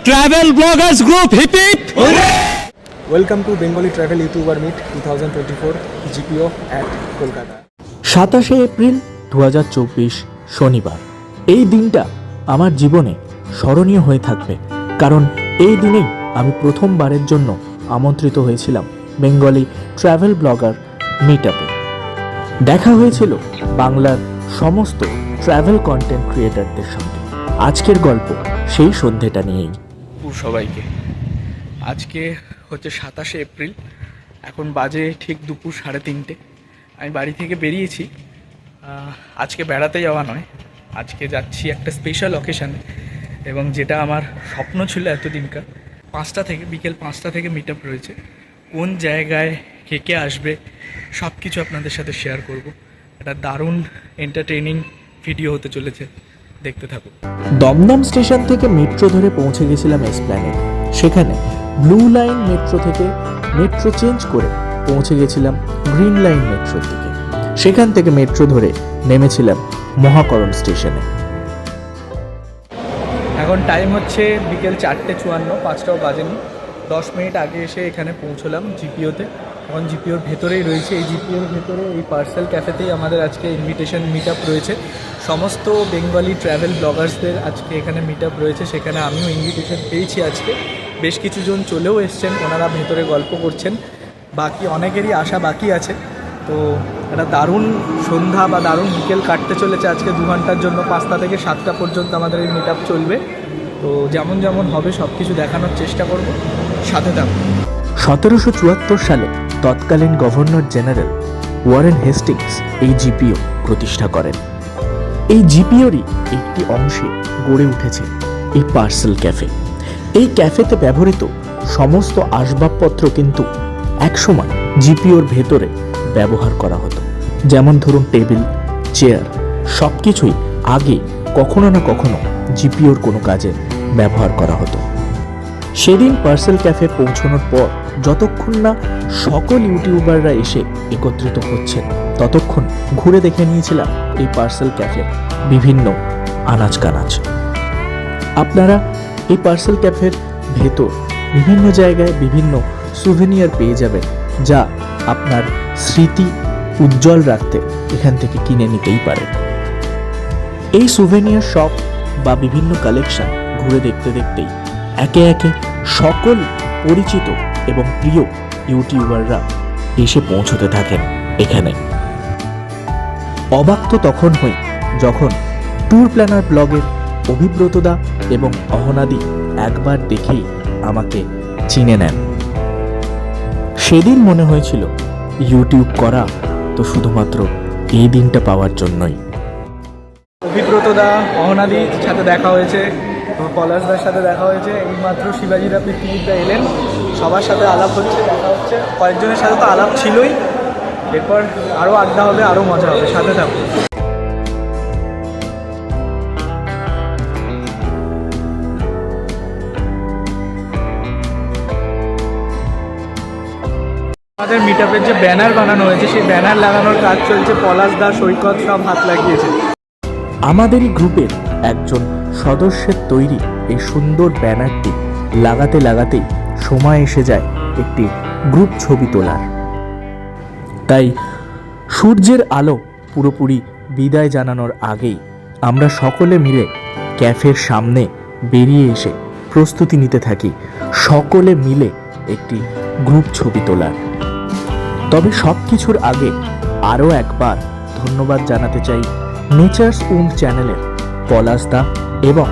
Travel Bloggers Group. Hip hip. Welcome to Bengali travel YouTuber meet two thousand twenty four GPO at Kolkata সাতাশে April দু হাজার চব্বিশ শনিবার এই দিনটা আমার জীবনে স্মরণীয় হয়ে থাকবে কারণ এই দিনেই আমি প্রথমবারের জন্য আমন্ত্রিত হয়েছিলাম বেঙ্গলি ট্রাভেল ব্লগার মিট দেখা হয়েছিল বাংলার সমস্ত ট্রাভেল কন্টেন্ট ক্রিয়েটারদের সঙ্গে আজকের গল্প সেই সন্ধেটা নিয়েই সবাইকে। আজকে হচ্ছে সাতাশে এপ্রিল, এখন বাজে ঠিক দুপুর সাড়ে তিনটে। আমি বাড়ি থেকে বেরিয়েছি। আজকে বেড়াতে যাওয়া নয়, আজকে যাচ্ছি একটা স্পেশাল অকেশানে এবং যেটা আমার স্বপ্ন ছিল এতদিনকার, পাঁচটা থেকে, বিকেল পাঁচটা থেকে মিট আপ রয়েছে। কোন জায়গায় কে কে আসবে সব কিছু আপনাদের সাথে শেয়ার করব। একটা দারুণ এন্টারটেইনিং ভিডিও হতে চলেছে। দেখতে থাকুন। দমদম স্টেশন থেকে মেট্রো ধরে পৌঁছে গেছিলাম এসপ্ল্যানেড সেখানে ব্লু লাইন মেট্রো থেকে মেট্রো চেঞ্জ করে পৌঁছে গেছিলাম গ্রিন লাইন মেট্রোর দিকে সেখান থেকে মেট্রো ধরে নেমেছিলাম মহাকরণ স্টেশনে। এখন টাইম হচ্ছে বিকেল চারটে চুয়ান্ন পাঁচটাও বাজেনি। দশ মিনিট আগে এসে এখানে পৌঁছলাম জিপিওতে এখন জিপিওর ভেতরেই রয়েছে। এই জিপিওর ভেতরে এই পার্সেল ক্যাফেতেই আমাদের আজকে ইনভিটেশন মিট আপ রয়েছে। সমস্ত বেঙ্গলি ট্র্যাভেল ব্লগার্সদের আজকে এখানে মিট আপ রয়েছে। সেখানে আমিও ইনভিটেশন পেয়েছি আজকে। বেশ কিছুজন চলেও এসছেন, ওনারা ভেতরে গল্প করছেন। বাকি অনেকেরই আশা বাকি আছে। তো একটা দারুণ সন্ধ্যা বা দারুণ বিকেল কাটতে চলেছে আজকে দু ঘণ্টার জন্য। পাঁচটা থেকে সাতটা পর্যন্ত আমাদের এই মিট চলবে। তো যেমন যেমন হবে সব কিছু দেখানোর চেষ্টা করব। সাথে থাকুন। সতেরোশো চুয়াত্তর সালে তৎকালীন গভর্নর জেনারেল ওয়ারেন হেস্টিংস এই জিপিও প্রতিষ্ঠা করেন। এই জিপিওরই একটি অংশে গড়ে উঠেছে এই পার্সেল ক্যাফে। এই ক্যাফেতে ব্যবহৃত সমস্ত আসবাবপত্র কিন্তু একসময় জিপিওর ভেতরে ব্যবহার করা হতো। যেমন ধরুন টেবিল, চেয়ার সব কিছুই আগে কখনো না কখনো জিপিওর কোনো কাজে ব্যবহার করা হতো। সেদিন পার্সেল ক্যাফে পৌঁছানোর পর যতক্ষণ না সকল ইউটিউবাররা এসে একত্রিত হচ্ছেন, ততক্ষণ ঘুরে দেখে নিয়েছিলাম এই পার্সেল ক্যাফের বিভিন্ন আনাজ কানাজ আপনারা এই পার্সেল ক্যাফের ভেতর বিভিন্ন জায়গায় বিভিন্ন সুভেনিয়ার পেয়ে যাবেন, যা আপনার স্মৃতি উজ্জ্বল রাখতে এখান থেকে কিনে নিতেই পারেন। এই সুভেনিয়ার শপ বা বিভিন্ন কালেকশন ঘুরে দেখতে দেখতেই একে একে সকল পরিচিত এবং প্রিয় ইউটিউবাররা এসে পৌঁছতে থাকেন এখানে। অবাক তো তখন হই যখন ট্যুর প্ল্যানার ব্লগের অভিব্রতদা এবং অহনাদি একবার দেখেই আমাকে চিনে নেন। সেদিন মনে হয়েছিল ইউটিউব করা তো শুধুমাত্র এই দিনটা পাওয়ার জন্যই। অভিব্রতদা অহনাদির সাথে দেখা হয়েছে। পলাশদার সাথে দেখা হয়েছে। এইমাত্র শিবাজিরা পৃথিবীদা এলেন। সবার সাথে আলাপ হচ্ছে, দেখা হচ্ছে। কয়েকজনের সাথে তো আলাপ ছিলই। এরপর আরও আড্ডা হবে আরও মজা হবে। সাথে থাকুন। আমাদের মিট যে ব্যানার বানানো হয়েছে, সেই ব্যানার লাগানোর কাজ চলছে। পলাশ দা, সৈকত সব হাত লাগিয়েছে। আমাদেরই গ্রুপের একজন সদস্যের তৈরি এই সুন্দর ব্যানারটি লাগাতে লাগাতেই সময় এসে যায় একটি গ্রুপ ছবি তোলার। তাই সূর্যের আলো পুরোপুরি বিদায় জানানোর আগেই আমরা সকলে মিলে ক্যাফের সামনে বেরিয়ে এসে প্রস্তুতি নিতে থাকি। সকলে মিলে একটি গ্রুপ ছবি তোলার। তবে সব কিছুর আগে আরও একবার ধন্যবাদ জানাতে চাই নেচার্স উন্ড চ্যানেলের পলাশ দা এবং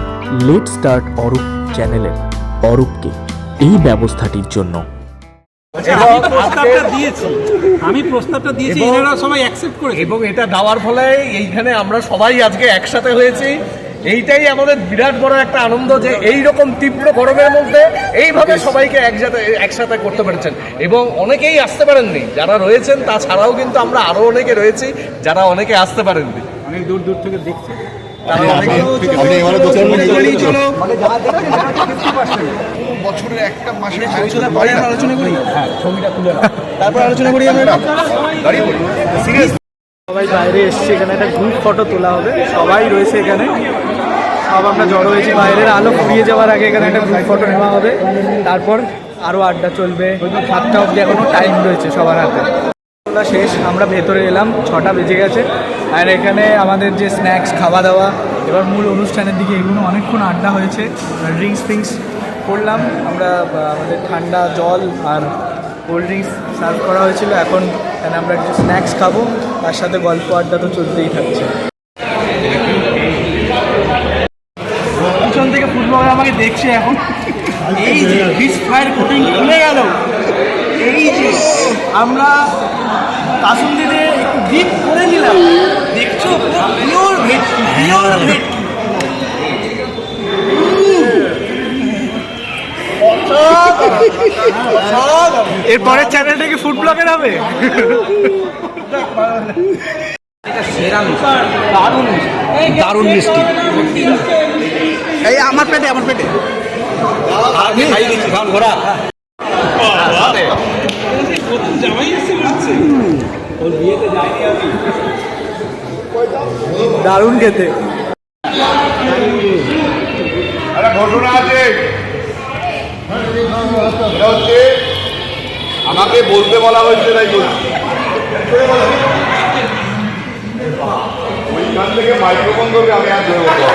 লেট স্টার্ট অরূপ চ্যানেলের অরূপকে এই ব্যবস্থাটির জন্য। আমি প্রস্তাবটা দিয়েছি। আমি প্রস্তাবটা দিয়েছি এনারা সবাই অ্যাকসেপ্ট করে এবং এটা দেওয়ার ফলে এইখানে আমরা সবাই আজকে একসাথে হয়েছি। এইটাই আমাদের বিরাট বড় একটা আনন্দ যে এই রকম তীব্র গরমের মধ্যে এইভাবে সবাইকে একসাথে একসাথে করতে পেরেছেন। এবং অনেকেই আসতে পারেননি। যারা রয়েছেন তাছাড়াও কিন্তু আমরা আরও অনেকে রয়েছি যারা অনেকে আসতে পারেননি। অনেক দূর দূর থেকে দেখছি। বছরের একটা মাসের আলোচনা করি? হ্যাঁ ছবিটা তুলে তারপর আলোচনা করি আমরা। সবাই বাইরে এসছে এখানে একটা গ্রুপ ফটো তোলা হবে। সবাই রয়েছে এখানে। সব আমরা জড়ো হয়েছি বাইরের আলো ফুরিয়ে যাওয়ার আগে এখানে একটা গ্রুপ ফটো নেওয়া হবে। তারপর আরও আড্ডা চলবে। সাতটা অবধি এখনও টাইম রয়েছে সবার হাতে। শেষ আমরা ভেতরে এলাম ছটা বেজে গেছে। আর এখানে আমাদের যে স্ন্যাক্স খাওয়া দাওয়া এবার মূল অনুষ্ঠানের দিকে এগুলো অনেকক্ষণ আড্ডা হয়েছে। ড্রিঙ্কস ফিঙ্কস করলাম। আমরা আমাদের ঠান্ডা জল আর কোল্ড ড্রিঙ্কস সার্ভ করা হয়েছিল। এখন এখানে আমরা কিছু স্ন্যাক্স খাব। তার সাথে গল্প আড্ডা তো চলতেই থাকছে। পিছন থেকে ফুটবল আমাকে দেখছে এখন। এই যে ফায়ার কোটিং খুলে গেল। এই যে। আমরা কাসুন্দিতে একটু ডিপ করে নিলাম। দেখছ? পিওর ভেটকি পিওর ভেটকি এরপরের চ্যানেলটা কি ফুড ব্লগের হবে? দারুণ মিষ্টি। এই আমার পেটে আমার পেটে। আমি খাই দিচ্ছি খান ঘোরা দারুণ খেতে। একটা ঘটনা আছে। হচ্ছে আমাকে বলতে বলা হয়েছে তাই বলছি। ওইখান থেকে মাইক্রোফোন ধরবে আমি আর ধরে বলতে।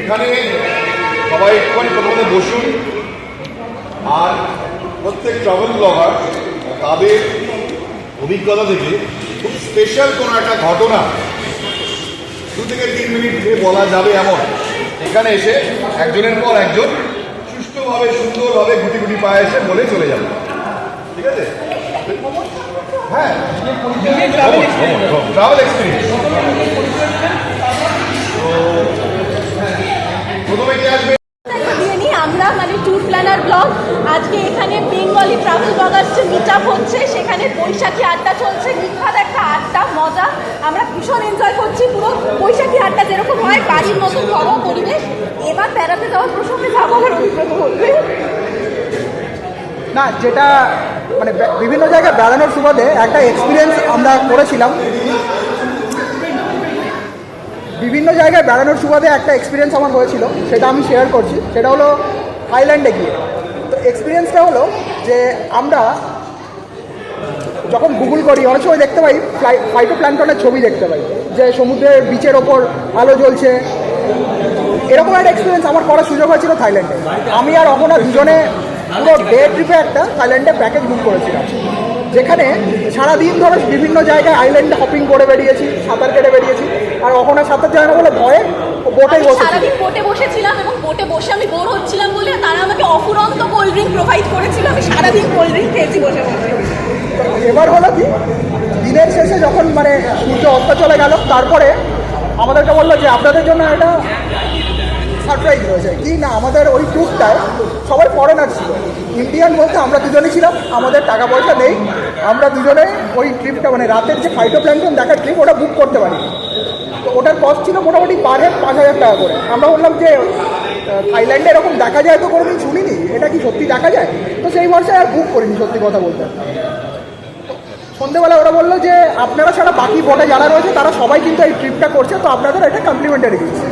এখানে সবাই একটুখানি প্রথমে বসুন। আর প্রত্যেক ট্রাভেল ব্লগার তাদের অভিজ্ঞতা থেকে খুব স্পেশাল কোনো একটা ঘটনা দু থেকে তিন মিনিট যে বলা যাবে এমন। এখানে এসে একজনের পর একজন সুষ্ঠুভাবে সুন্দরভাবে গুটি গুটি পায়ে এসে বলে চলে যাবে। ঠিক আছে? হ্যাঁ। ট্রাভেল এক্সপিরিয়েন্স প্রথমে কি আসবে দিয়ে নিই আমরা মানে ট্যুর প্ল্যানার ব্লগ আজকে এখানে বেঙ্গলি ট্রাভেল ব্লগার্স যে মিট আপ বৈশাখী আড্ডা চলছে। বিখ্যাত একটা আড্ডা, মজা। আমরা ভীষণ এনজয় করছি পুরো বৈশাখী আড্ডা যেরকম হয়, বাড়ির মতো ঘরোয়া পরিবেশ। এবার বেড়াতে যাওয়ার প্রসঙ্গে যাব আমার না, যেটা মানে বিভিন্ন জায়গায় বেড়ানোর সুবাদে একটা এক্সপিরিয়েন্স আমরা করেছিলাম। বিভিন্ন জায়গায় বেড়ানোর সুবাদে একটা এক্সপিরিয়েন্স আমার হয়েছিল, সেটা আমি শেয়ার করছি। সেটা হলো থাইল্যান্ডে গিয়ে। তো এক্সপিরিয়েন্সটা হলো যে আমরা যখন গুগল করি অনেক সময় দেখতে পাই ফাইটো প্ল্যান্টনের ছবি দেখতে পাই যে সমুদ্রের বিচের ওপর আলো জ্বলছে। এরকম একটা এক্সপিরিয়েন্স আমার করার সুযোগ হয়েছিল থাইল্যান্ডে। আমি আর অহনা দুজনে পুরো ডে ট্রিপে একটা থাইল্যান্ডে প্যাকেজ বুক করেছিলাম। যেখানে সারাদিন ধরে বিভিন্ন জায়গায় আইল্যান্ডে হপিং করে বেরিয়েছি সাঁতার কেটে বেরিয়েছি আর অহনা সাঁতার যায় না বলে ভয়ে ও বোটেই আমি বসেছিল সারাদিন বোটে বসেছিলাম এবং বোটে বসে আমি বোর হচ্ছিলাম বলে তারা আমাকে অফুরন্ত কোল্ড ড্রিঙ্ক প্রোভাইড করেছিল। আমি সারাদিন কোল্ড ড্রিঙ্ক খেয়েছি বসে বসে। এবার হলো কি, দিনের শেষে যখন মানে সূর্য অস্ত চলে গেল, তারপরে আমাদেরকে বলল যে আপনাদের জন্য একটা সারপ্রাইজ রয়েছে। কি না, আমাদের ওই ট্যুরটায় সবাই ফরেনার ছিল। ইন্ডিয়ান বলতে আমরা দুজনেই ছিলাম, আমাদের টাকা পয়সা নেই। আমরা দুজনে ওই ট্রিপটা মানে রাতের যে ফাইটো প্ল্যান্টন দেখার ট্রিপ ওটা বুক করতে পারি তো ওটার কস্ট ছিল মোটামুটি পার হেড পাঁচ হাজার টাকা করে। আমরা বললাম যে থাইল্যান্ডে এরকম দেখা যায় তো কোনোদিন শুনিনি, এটা কি সত্যি দেখা যায়? তো সেই ভরসায় আর বুক করিনি, সত্যি কথা বলতে। সন্ধেবেলা ওরা বলল যে আপনারা ছাড়া বাকি বোটে যারা রয়েছে, তারা সবাই কিন্তু এই ট্রিপটা করছে, তো আপনাদের এটা কমপ্লিমেন্টারি দিচ্ছে।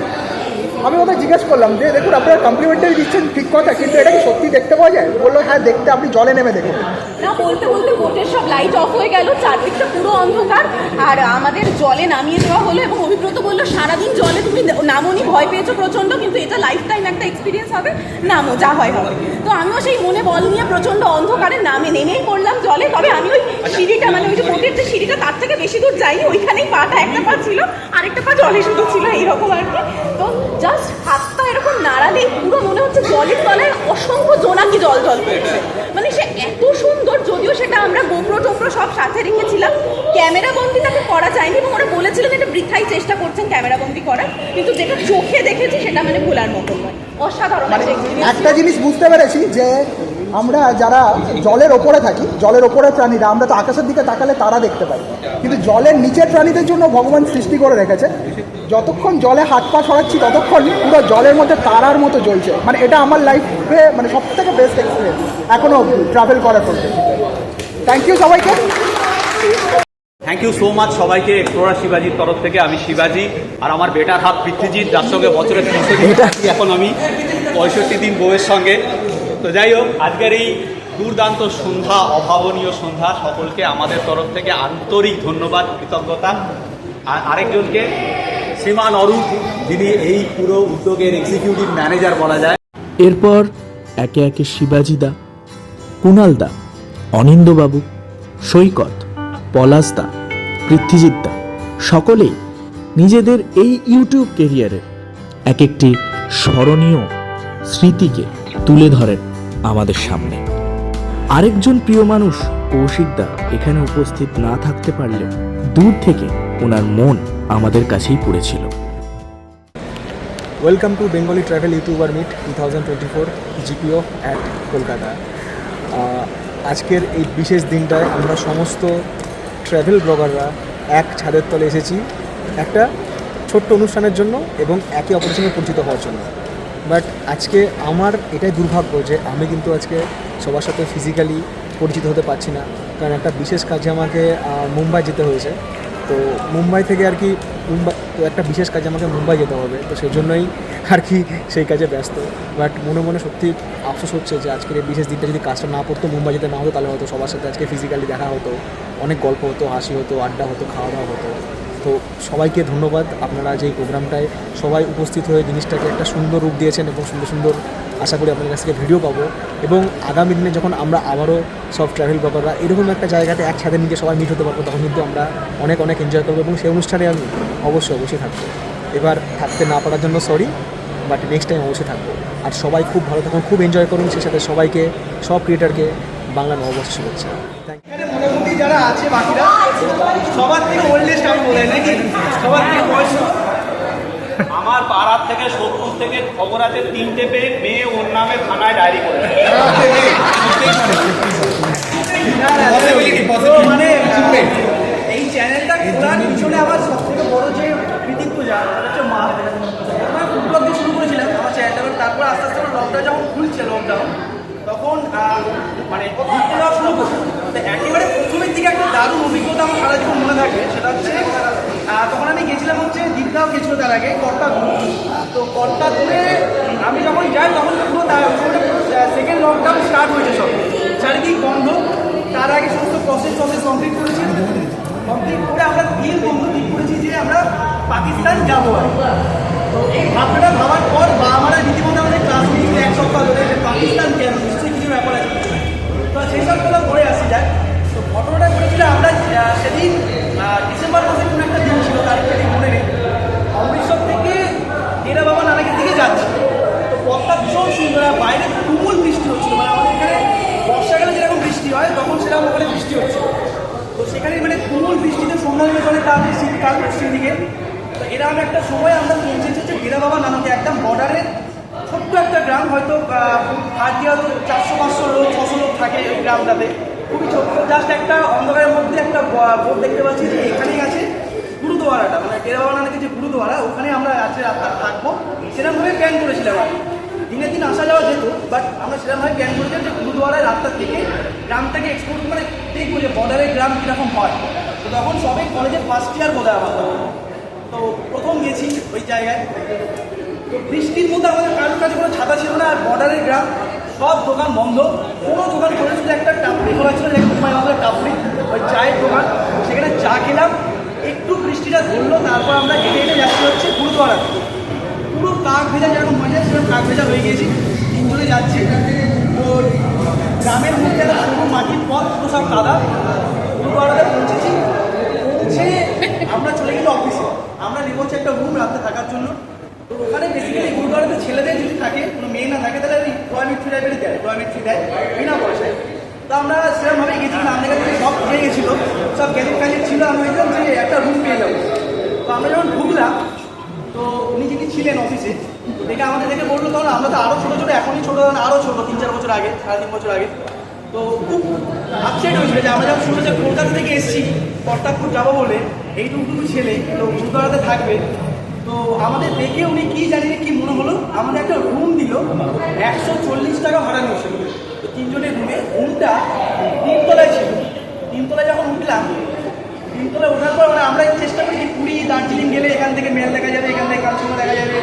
আমি ওদের জিজ্ঞেস করলাম যে, দেখুন, আপনারা কমপ্লিমেন্টারি দিচ্ছেন, ঠিক কথা, কিন্তু এটা কি সত্যি দেখতে পাওয়া যায়? বলল হ্যাঁ দেখতে, আপনি জলে নেমে দেখুন। না, বলতে বলতে বোটের সব লাইট অফ হয়ে গেল, চারদিকটা পুরো অন্ধকার, আর আমাদের জলে নামিয়ে দেওয়া হলো, এবং অভিব্রত বলল, সারাদিন জলে তুমি নামনি, ভয় পেয়েছ প্রচণ্ড কিন্তু এটা লাইফ টাইম একটা এক্সপিরিয়েন্স হবে, নামো, যা হয় হবে। তো আমিও সেই মনে বল নিয়ে প্রচণ্ড অন্ধকারে নামে, নেমেই পড়লাম জলে, তবে আমি ওই সিঁড়িটা মানে ওই যে বোটের যে সিঁড়িটা, তার থেকে বেশি দূর যাইনি, ওইখানেই পাটা একটা পা ছিল, আরেকটা পা জলে শুধু ছিল, এইরকম আর কি। তো জাস্ট হাতটা এরকম নাড়ালেই পুরো মনে হচ্ছে জলের তলায় অসংখ্য জোনাকি জল জল করছে মানে সে এত সুন্দর যদিও সেটা আমরা গোপ্রো টোপ্রো সব সাথে রেখেছিলাম ক্যামেরা বন্দি তাকে করা যায়নি এবং ওরা বলেছিলেন এটা বৃথাই চেষ্টা করছেন ক্যামেরা বন্দি করার কিন্তু যেটা চোখে দেখেছি সেটা মানে ভোলার মতো নয়। অসাধারণ মানে একটা জিনিস বুঝতে পেরেছি যে আমরা যারা জলের ওপরে থাকি জলের ওপরের প্রাণীরা আমরা তো আকাশের দিকে তাকালে তারা দেখতে পাই। কিন্তু জলের নিচের প্রাণীদের জন্য ভগবান সৃষ্টি করে রেখেছে। যতক্ষণ জলে হাত পা সরাচ্ছি ততক্ষণ পুরো জলের মধ্যে তারার মতো জ্বলছে। মানে এটা আমার লাইফে মানে সব থেকে বেস্ট এক্সপিরিয়েন্স এখনও ট্রাভেল করার পর থ্যাংক ইউ সবাইকে। থ্যাংক ইউ সো মাচ সবাইকে এক্সপ্লোরার শিবাজির তরফ থেকে। আমি শিবাজি আর আমার বেটার হাফ পৃথ্বীজিৎ যার সঙ্গে বছরে তিনশো দিন থাকি এখন আমি পঁয়ষট্টি দিন বউয়ের সঙ্গে। তো যাই হোক, আজকের এই দুর্দান্ত সন্ধ্যা, অভাবনীয় সন্ধ্যা সকলকে আমাদের তরফ থেকে আন্তরিক ধন্যবাদ, কৃতজ্ঞতা। আর আরেকজনকে, শ্রীমান অরূপ, যিনি এই পুরো উদ্যোগের এক্সিকিউটিভ ম্যানেজার বলা যায়। এরপর একে একে শিবাজিদা কুণালদা অনিন্দবাবু সৈকত, পলাশ দা পলাশদা পৃথ্বীজিৎদা সকলেই নিজেদের এই ইউটিউব কেরিয়ারের এক একটি স্মরণীয় স্মৃতিকে তুলে ধরেন। আমাদের সামনে। আরেকজন প্রিয় মানুষ কৌশিকদা এখানে উপস্থিত না থাকতে পারলেও দূর থেকে ওনার মন আমাদের কাছেই পড়েছিল। Welcome to Bengali travel YouTuber meet two thousand twenty four GPO at Kolkata আজকের এই বিশেষ দিনটায় আমরা সমস্ত ট্রাভেল ব্লগাররা এক ছাদের তলে এসেছি, একটা ছোট্ট অনুষ্ঠানের জন্য এবং একে অপরের সঙ্গে পরিচিত হওয়ার জন্য। বাট আজকে আমার এটাই দুর্ভাগ্য যে আমি কিন্তু আজকে সবার সাথে ফিজিক্যালি পরিচিত হতে পারছি না। কারণ একটা বিশেষ কাজে আমাকে মুম্বাই যেতে হয়েছে। তো মুম্বাই থেকে আর কি মুম্বাই, তো একটা বিশেষ কাজে আমাকে মুম্বাই যেতে হবে। তো সেই জন্যই আর কি সেই কাজে ব্যস্ত। বাট মনে মনে সত্যি আফসোস হচ্ছে যে আজকের এই বিশেষ দিনটা যদি কাজটা না পড়তো, মুম্বাই যেতে না হতো, তাহলে হয়তো সবার সাথে আজকে ফিজিক্যালি দেখা হতো। অনেক গল্প হতো, হাসি হতো, আড্ডা হতো, খাওয়া দাওয়া হতো। তো সবাইকে ধন্যবাদ। আপনারা যে প্রোগ্রামটায় সবাই উপস্থিত হয়ে জিনিসটাকে একটা সুন্দর রূপ দিয়েছেন এবং সুন্দর সুন্দর আশা করি আপনাদের কাছ থেকে ভিডিও পাবো এবং আগামী দিনে যখন আমরা আবারও সব ট্রাভেল ব্লগাররা এরকম একটা জায়গাতে একসাথে নিচে সবাই মিট হতে পারব, তখন কিন্তু আমরা অনেক অনেক এনজয় করব এবং সেই অনুষ্ঠানে আমি অবশ্যই অবশ্যই থাকব। এবার থাকতে না পারার জন্য সরি বাট নেক্সট টাইম অবশ্যই থাকব। আর সবাই খুব ভালো থাকুন, খুব এনজয় করুন, সেই সাথে সবাইকে, সব ক্রিয়েটারকে বাংলা নববর্ষ শুভেচ্ছা। থ্যাংক ইউ মোটামুটি যারা আছে বাকিরা সবার থেকে ওল্ডেস্ট আমি বলে নাকি সবার থেকে বয়স আমার পাড়ার থেকে সত্তর থেকে খবর আছে তিনটে পেয়ে মেয়ে ওর নামে থানায় ডায়েরি করে মানে এই চ্যানেলটা খোলার পিছনে আমার সব থেকে বড় যে কৃতিত্ব যা হচ্ছে মা। আমার ফুড ব্লগ দিয়ে শুরু করেছিলাম আমার চ্যানেলটা তারপর আস্তে আস্তে লকডাউন যখন খুলছে লকডাউন তখন মানে ঘুরতে যাওয়া শুরু করছে। একেবারে প্রথমের দিকে একটা দারুণ অভিজ্ঞতা আমার সারা জীবন মনে থাকে, সেটা হচ্ছে তখন আমি গেছিলাম হচ্ছে দীপদাও গেছিল তার আগে কর্তাগুলো তো কর্তাগুলে আমি যখন যাই, তখন তো পুরো সেকেন্ড লকডাউন স্টার্ট হয়েছে সব। চারিদিক বন্ধ, তার আগে সমস্ত প্রসেস প্রসেস কমপ্লিট করেছি। কমপ্লিট করে আমরা দিন বন্ধু ঠিক করেছি যে আমরা পাকিস্তান যাব আর তো এই ভাবনাটা ভাবার পর বা আমরা রীতিমতো আমাদের ক্লাস নিয়েছিল এক সপ্তাহ ধরে পাকিস্তান কেন নিশ্চয়ই কিছু ব্যাপার আছে কথা পরে আসি যায় তো ঘটনাটা ঘটেছিল, আমরা সেদিন ডিসেম্বর মাসে কোনো একটা দিন ছিল তারিখটা ঠিক মনে নেই। অমৃতসর থেকে এরা বাবা নানাকের দিকে যাচ্ছে। তো পথটা ভীষণ সুন্দর, আর বাইরে তুমুল বৃষ্টি হচ্ছিল। মানে আমাদের এখানে বর্ষাকালে যেরকম বৃষ্টি হয়, তখন সেরকম ওখানে বৃষ্টি হচ্ছে তো সেখানে মানে তুমুল বৃষ্টিতে সন্ধ্যা হয়ে চলে তার শীতকাল, পশ্চিম দিকে। তো এরকম একটা সময় আমরা পৌঁছেছি যে বীরা বাবা নানাকে একদম একটা গ্রাম হয়তো হাজিয়া হয়তো চারশো, পাঁচশো লোক, ছশো লোক থাকে ওই গ্রামটাতে। খুবই ছোট্ট জাস্ট একটা অন্ধকারের মধ্যে একটা বোর্ড দেখতে পাচ্ছি যে এখানেই আছে গুরুদুয়ারাটা। মানে ডেরা বাবা নানাকে যে গুরুদুয়ারা, ওখানে আমরা রাত থাকব। সেরকমভাবে প্ল্যান করেছিলাম আর কি। দিনে আসা যাওয়া যেত বাট আমরা সেরকমভাবে প্ল্যান করেছিলাম যে গুরুদুয়ারায় রাতটা থেকে গ্রামটাকে এক্সপ্লোর করে দেখব যে বর্ডারের গ্রাম কীরকম হয়। তো তখন সবাই কলেজের ফার্স্ট ইয়ার বোধ হয় আমার তো প্রথম গেছি ওই জায়গায়। বৃষ্টির মধ্যে আমাদের কারোর কাছে কোনো ছাতা ছিল না, আর বর্ডারের গ্রাম, সব দোকান বন্ধ। কোনো দোকান করে শুধু একটা টাপড়ি খোলা ছিল আমাদের টাপড়ি ওই চায়ের দোকান। সেখানে চা খেলাম, একটু বৃষ্টিটা ধরলো, তারপর আমরা হেঁটে হেঁটে যাচ্ছি হচ্ছে গুরুদ্বারা পুরো কাক ভেজা, যেরকম হয়ে যায় সেরকম কাক ভেজা হয়ে গিয়েছি। তিনজনে যাচ্ছি। তো গ্রামের মধ্যে একটা মাটির পথ পুরো সব কাদা গুরুদ্বারাতে পৌঁছেছি। পৌঁছে আমরা চলে গেলি অফিসে আমরা নেব একটা রুম রাতে থাকার জন্য। ওখানে বেসিক্যালি গুরুদ্বারাতে ছেলেদের যদি থাকে, কোনো মেয়ে না থাকে, তাহলে ওই টয়লেট্রি টাইপেরই দেয় টয়লেট্রি দেয়, বিনা পয়সায়। তো আমরা সেরকমভাবে গেছিলাম, আমাদের কাছে সব হয়ে গেছিল, সব গ্যালিপ ফ্যালিপ ছিল আমি বললাম যে একটা রুম পেয়ে যাব। তো আমরা যখন ঢুকলাম, তো উনি যিনি ছিলেন অফিসে দেখে আমাদের দেখে বলল তখন আমরা তো আরও ছোটো ছোটো, এখনই ছোটো আরও ছোটো, তিন চার বছর আগে, সাড়ে তিন বছর আগে। তো খুব আপসেট হয়েছিল যে আমরা যখন শুনেছি কলকাতা থেকে এসেছি কর্তারপুর যাব বলে এইটুকু ছেলে তো গুরুদ্বারাতে থাকবে তো আমাদের দেখে উনি কি জানি না কি মনে হলো? আমাদের একটা রুম দিল, একশো চল্লিশ টাকা ভাড়া নিয়েছিল। তো তিনজনের রুমে রুমটা তিনতলায় ছিল। তিনতলায় যখন উঠলাম, তিনতলায় ওঠার পর মানে আমরা চেষ্টা করি পুরী, দার্জিলিং গেলে এখান থেকে মেল দেখা যাবে, এখান থেকে কালসুমা দেখা যাবে,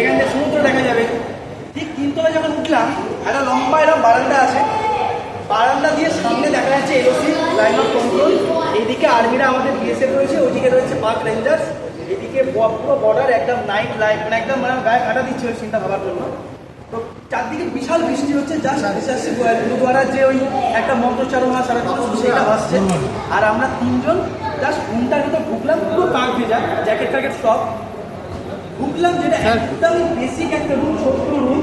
এখান থেকে সমুদ্র দেখা যাবে। ঠিক তিনতলায় যখন উঠলাম, একটা লম্বা এরকম বারান্দা আছে। বারান্দা দিয়ে সামনে দেখা যাচ্ছে এলওসি লাইন অফ কন্ট্রোল এইদিকে আর্মিরা আমাদের বিএসএফ রয়েছে ওইদিকে রয়েছে পার্ক রেঞ্জার্স এদিকে পুরো বর্ডার একদম নাইট লাইট মানে একদম মানে গায়ে কাটা দিচ্ছে ওই সিনটা ভাবার জন্য। তো চারদিকে বিশাল বৃষ্টি হচ্ছে যা সাথে সাথে গুরুদ্বারার যে ওই একটা মন্ত্রচারণা সারা সেটা ভাসছে। আর আমরা তিনজন জাস্ট ঘুমটার ভিতর ঢুকলাম পুরো কাক ভেজা জ্যাকেট ট্যাকেট সব। ঢুকলাম যেটা একদম বেসিক একটা রুম ছোট্ট রুম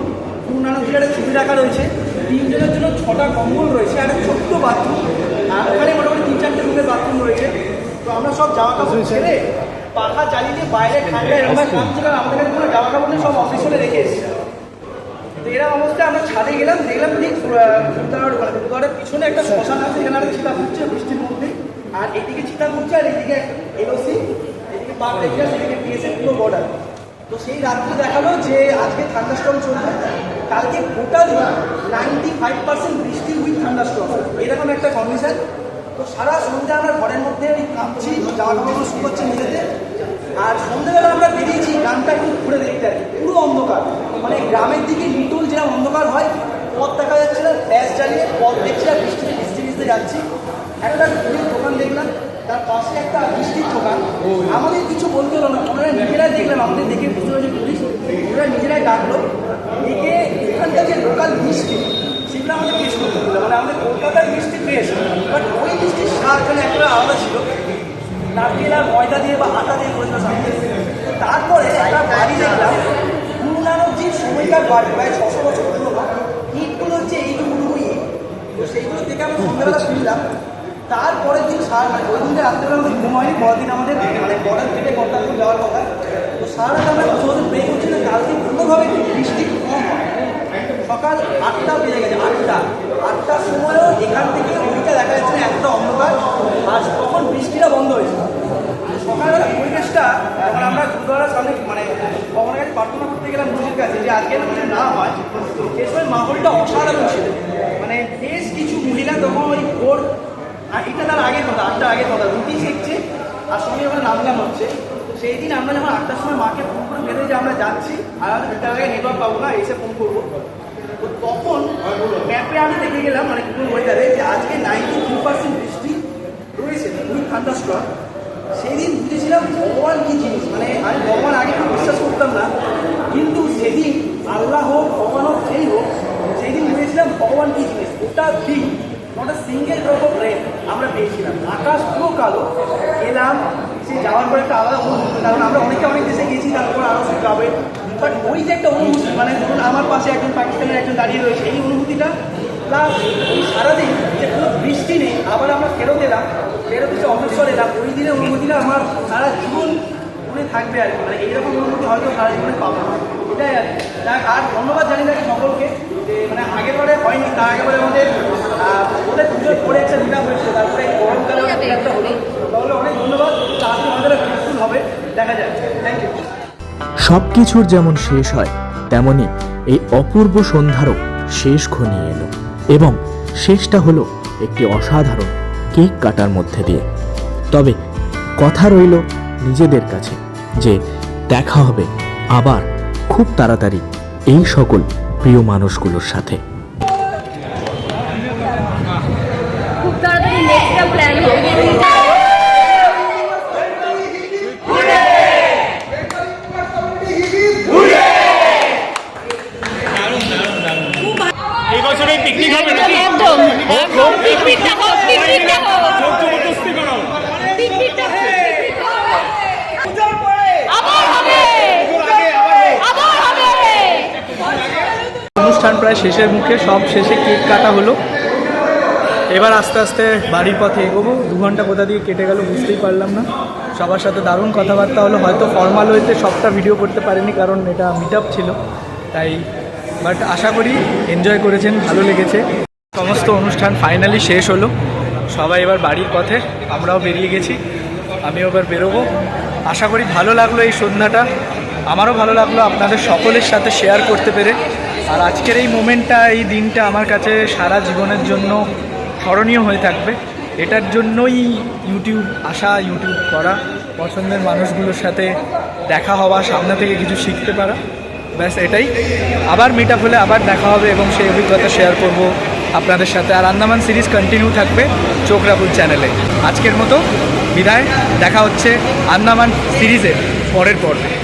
নানক জিয়ারের ছবি রাখা রয়েছে। তিনজনের জন্য ছটা কম্বল রয়েছে আর একটা ছোট্ট বাথরুম আর ওখানে মোটামুটি তিন চারটে রুমের বাথরুম রয়েছে। তো আমরা সব জামা কাপড় ছেড়ে পাখা চালিয়ে বাইরে ঠান্ডা এরকম কাঁপছে কারণ আমাদের কাছে কোনো সব অফিসে রেখে এসেছি তো এরকম অবস্থায় আমরা ছাদে গেলাম, দেখলাম ঠিক গুরুদ্বারার মানে পিছনে একটা শ্মশান আছে এখানে একটা চিতা ঘুরছে বৃষ্টির মধ্যে। আর এদিকে চিতা ঘুরছে আর এদিকে এলওসি এদিকে পার্ক রেঞ্জার্স এদিকে পিএসএফ পুরো বর্ডার তো সেই রাত্রে দেখাল যে, আজকে থান্ডারস্টর্ম চলবে। কালকে গোটা নাইনটি ফাইভ পার্সেন্ট বৃষ্টি উইথ থান্ডারস্টর্ম এরকম একটা কন্ডিশন তো সারা সন্ধ্যে আমরা ঘরের মধ্যে ওই কাঁপছি জামা কাপড় শুকোচ্ছে নিজেতে আর সন্ধ্যেবেলা আমরা বেরিয়েছি, গ্রামটা একটু ঘুরে দেখতে আর। পুরো অন্ধকার। মানে গ্রামের দিকে লিটল যেরকম অন্ধকার হয়, পথ দেখা যাচ্ছে না গ্যাস জ্বালিয়ে পথ দেখছি আর বৃষ্টিতে ভিজতে ভিজতে যাচ্ছি। একটা ঘুরের দোকান দেখলাম, তার পাশে একটা বৃষ্টির দোকান। আমাদের কিছু বলতে হলো না। ওনারা নিজেরাই দেখলাম আমাদের দেখে বুঝতে পেরেছে পুলিশ। ওনারা নিজেরাই ডাকলো দেখে এখানকার যে লোকাল মিষ্টি, সেগুলো আমাদের টেস্ট করতে মানে আমাদের কলকাতার মিষ্টি ফ্রেশ বাট ওই মিষ্টির স্বাদ যেন একটা আলাদা ছিল। নারকেল আর ময়দা দিয়ে বা আটা দিয়ে করেছিল সামনে তারপরে একটা বাড়ি দেখলাম গুরু নানকজির সময়কার বাড়ি, প্রায় ছশো বছর পুরোনো ইটগুলো হচ্ছে এইটুকু ইট। তো সেইগুলো থেকে আমরা সন্ধ্যাবেলা ফিরলাম তারপরের দিন সারা মানে ওই দিনটা রাত্রেবেলা আমাদের ঘুম হয়নি আমাদের মানে বর্ডার থেকে কলকাতা যাওয়ার কথা তো সারা আমরা মধ্যে ব্রেক হচ্ছে না কালকে কোনোভাবে বৃষ্টি কম হয়। সকাল আটটা বেজে গেছে আটটা আটটার সময়ও এখান থেকে ওইটা দেখা যাচ্ছে না একটা অন্ধকার আর তখন বৃষ্টিটা বন্ধ হয়েছে সকালবেলা পরিবেশটা যখন আমরা গুরুদ্বারার সামনে মানে ভগবানের কাছে প্রার্থনা করতে গেলাম গুরুজির কাছে যে আজকে না কিছু না হয় সে সময় মাহলটা অসাধারণ ছিল। মানে বেশ কিছু মহিলা তখন ওই আর এটা তার আগের কথা আটটা আগের কথা। রুটি শিখছে আর সঙ্গে ওখানে নামলাম হচ্ছে। সেই দিন আমরা যখন আটটার সময় মাকে ফোন করে বেঁধে যে আমরা যাচ্ছি, আর তার আগে নেটওয়ার্ক পাবো না, এসে ফোন করব। তো তখন ম্যাপে আমি দেখে গেলাম মানে গুগল ওয়েদারে যে আজকে নাইনটি টু পার্সেন্ট বৃষ্টি রয়েছে থান্ডারস্ট্রম সেই দিন বুঝেছিলাম ভগবান কি জিনিস মানে আমি ভগবান আগে বিশ্বাস করতাম না, কিন্তু সেদিন আল্লাহ হোক ভগবান হোক যেই হোক সেই দিন ভগবান কি জিনিস? ওটা দিন not single drop of rain আমরা পেয়েছিলাম। আকাশ পুরো কালো। এলাম সে যাওয়ার পর একটা আলাদা অনুভূতি কারণ আমরা অনেকে অনেক দেশে গেছি, তারপর আরও সব যাবে বাট ওই যে একটা অনুভূতি মানে ধরুন আমার পাশে একজন পাকিস্তানের একজন দাঁড়িয়ে রয়েছে, এই অনুভূতিটা প্লাস ওই সারাদিন যে কোনো বৃষ্টি নেই, আবার আমরা ফেরত এলাম, ফেরত এসে অমৃতসর এলাম, ওই দিনের অনুভূতিটা আমার সারা জীবন মনে থাকবে আর কি। মানে এইরকম অনুভূতি হয়তো সারা জীবনে পাবো না। এটাই আর। যাক, আর ধন্যবাদ জানি তাকে সকলকে। যে মানে আগের বারে হয়নি তার আগের বারে আমাদের ওদের পুজোর পরে একটা দিনা হয়েছিল। তারপরে গরমকালে একটা হলো। তাহলে অনেক ধন্যবাদ। তাহলে আমাদের বিলকুল হবে। দেখা যাক। থ্যাংক ইউ সব কিছুর যেমন শেষ হয় তেমনি এই অপূর্ব সন্ধ্যারও শেষ ঘনিয়ে এলো। এবং শেষটা হলো একটি অসাধারণ কেক কাটার মধ্যে দিয়ে। তবে কথা রইল নিজেদের কাছে। যে দেখা হবে আবার খুব তাড়াতাড়ি এই সকল প্রিয় মানুষগুলোর সাথে খুব তাড়াতাড়ি নেক্সটটা প্ল্যান হবে এই বছর এই পিকনিক হবে নাকি একদম একদম পিকনিকটা হোক পিকনিকটা হোক জবরদস্তি করো পিকনিকটা হোক পিকনিকটা হোক। আবার হবে আবার হবে অনুষ্ঠান প্রায় শেষের মুখে, সব শেষে কেক কাটা হলো। এবার আস্তে আস্তে বাড়ির পথে এগোবো। দু ঘণ্টা কোথা দিয়ে কেটে গেল বুঝতেই পারলাম না। সবার সাথে দারুণ কথাবার্তা হলো। হয়তো ফর্মাল হইতে সবটা ভিডিও করতে পারিনি, কারণ এটা মিট ছিল। তাই বাট আশা করি এনজয় করেছেন, ভালো লেগেছে। সমস্ত অনুষ্ঠান ফাইনালি শেষ হলো। সবাই এবার বাড়ির পথে, আমরাও বেরিয়ে গেছি। আমিও এবার বেরোবো। আশা করি ভালো লাগল এই সন্ধ্যাটা। আমারও ভালো লাগল আপনাদের সকলের সাথে শেয়ার করতে পেরে। আর আজকের এই মোমেন্টটা, এই দিনটা আমার কাছে সারা জীবনের জন্য স্মরণীয় হয়ে থাকবে। এটার জন্যই ইউটিউব আসা ইউটিউব করা, পছন্দের মানুষগুলোর সাথে দেখা হওয়া, সামনে থেকে কিছু শিখতে পারা। ব্যাস, এটাই। আবার মিট আপ হলে আবার দেখা হবে এবং সেই অভিজ্ঞতা শেয়ার করব আপনাদের সাথে। আর আন্দামান সিরিজ কন্টিনিউ থাকবে চোখ রাখুন চ্যানেলে আজকের মতো বিদায়। দেখা হচ্ছে আন্দামান সিরিজের পরের পর্বে।